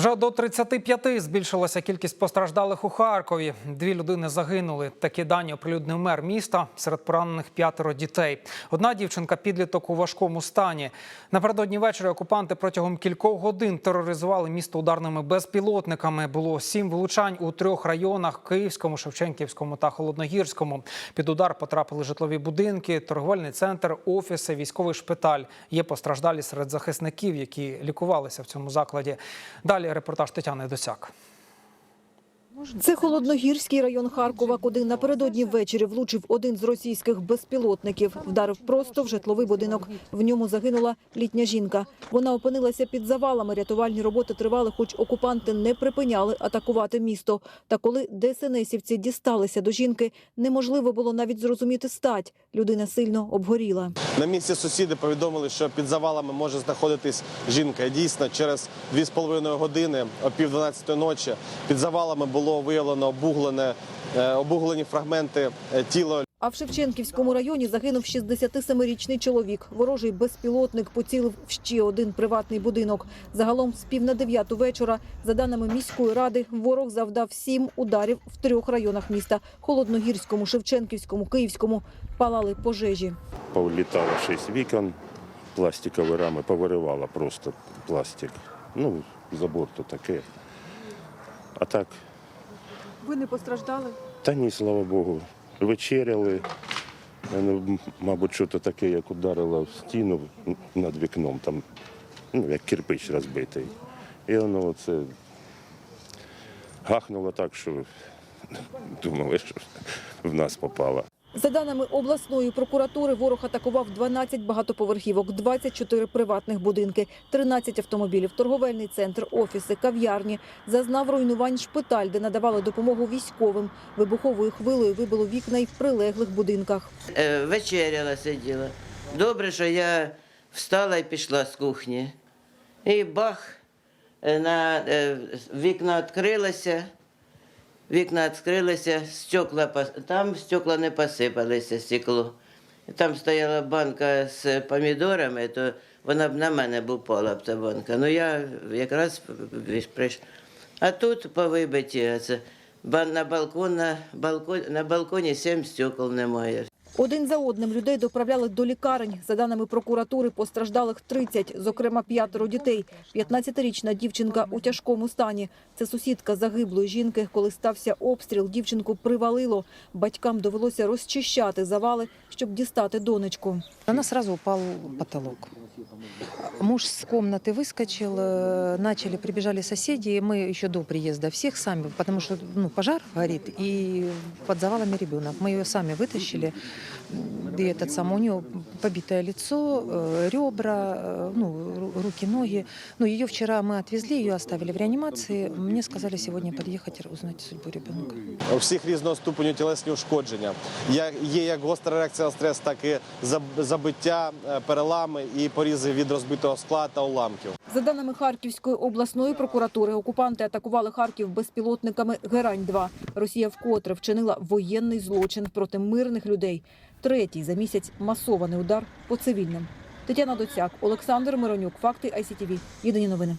Вже до 35 збільшилася кількість постраждалих у Харкові. Дві людини загинули. Такі дані оприлюднив мер міста. Серед поранених п'ятеро дітей. Одна дівчинка підліток у важкому стані. Напередодні ввечері окупанти протягом кількох годин тероризували місто ударними безпілотниками. Було сім влучань у трьох районах: Київському, Шевченківському та Холодногірському. Під удар потрапили житлові будинки, торговельний центр, офіси, військовий шпиталь. Є постраждалі серед захисників, які лікувалися в цьому закладі. Далі репортаж Тетяни Досяк. Це Холодногірський район Харкова, куди напередодні ввечері влучив один з російських безпілотників. Вдарив просто в житловий будинок. В ньому загинула літня жінка. Вона опинилася під завалами. Рятувальні роботи тривали, хоч окупанти не припиняли атакувати місто. Та коли ДСНСівці дісталися до жінки, неможливо було навіть зрозуміти стать. Людина сильно обгоріла. На місці сусіди повідомили, що під завалами може знаходитись жінка. Дійсно, через 2,5 години, о пів 12 ночі, під завалами було виявлено обуглене, е, обуглені фрагменти е, тіла А в Шевченківському районі загинув 67-річний чоловік. Ворожий безпілотник поцілив в ще один приватний будинок. Загалом з пів на дев'яту вечора, за даними міської ради, ворог завдав сім ударів в трьох районах міста – Холодногірському, Шевченківському, Київському. Палали пожежі. Повлітало шість вікон, пластикові рами повиривало просто пластик. Ну, забор то таке. А так, Ви не постраждали? та ні, слава Богу. Вечеряли. Ну, мабуть, що то таке, як ударило в стіну над вікном, там, ну, як кирпич розбитий. І воно це гахнуло так, що думали, що в нас попало. За даними обласної прокуратури, ворог атакував 12 багатоповерхівок, 24 приватних будинки, 13 автомобілів, торговельний центр, офіси, кав'ярні. Зазнав руйнувань шпиталь, де надавали допомогу військовим. Вибуховою хвилею вибило вікна й в прилеглих будинках. Е, вечеряла сиділа. Добре, що я встала і пішла з кухні. І бах, е, на, е, вікна відкрилися, вікна відкрилися, стекла, там стекла не посипалися, стекло. Там стояла банка з помідорами, то вона б на мене б упала б та банка. Ну я якраз прийшла. А тут повибиті, це, на, балкон, на, балкон, на балконі сім стекол немає. Один за одним людей доправляли до лікарень. За даними прокуратури, постраждалих 30, зокрема п'ятеро дітей. 15-річна дівчинка у тяжкому стані. Це сусідка загиблої жінки. Коли стався обстріл, дівчинку привалило. Батькам довелося розчищати завали, щоб дістати донечку. Вона сразу впав потолок. Муж с комнаты выскочил, э, начали, прибежали соседи, и мы еще до приезда всех сами, потому что ну, пожар горит, и под завалами ребенок. Мы ее сами вытащили, м, и этот сам, у нее побитое лицо, э, ребра, э, ну, ру- руки, ноги. Ну, ее вчера мы отвезли, ее оставили в реанимации. Мне сказали сегодня подъехать, узнать судьбу ребенка. У всіх різного ступеню тілесні ушкодження. Я- Є як гостра реакція на стрес, так і заб- забиття, е, перелами і порізи від розбитого скла та уламків. За даними Харківської обласної прокуратури, окупанти атакували Харків безпілотниками Герань-2. Росія вкотре вчинила воєнний злочин проти мирних людей. Третій за місяць масований удар по цивільним. Тетяна Доцяк, Олександр Миронюк. Факти ICTV. Єдині новини.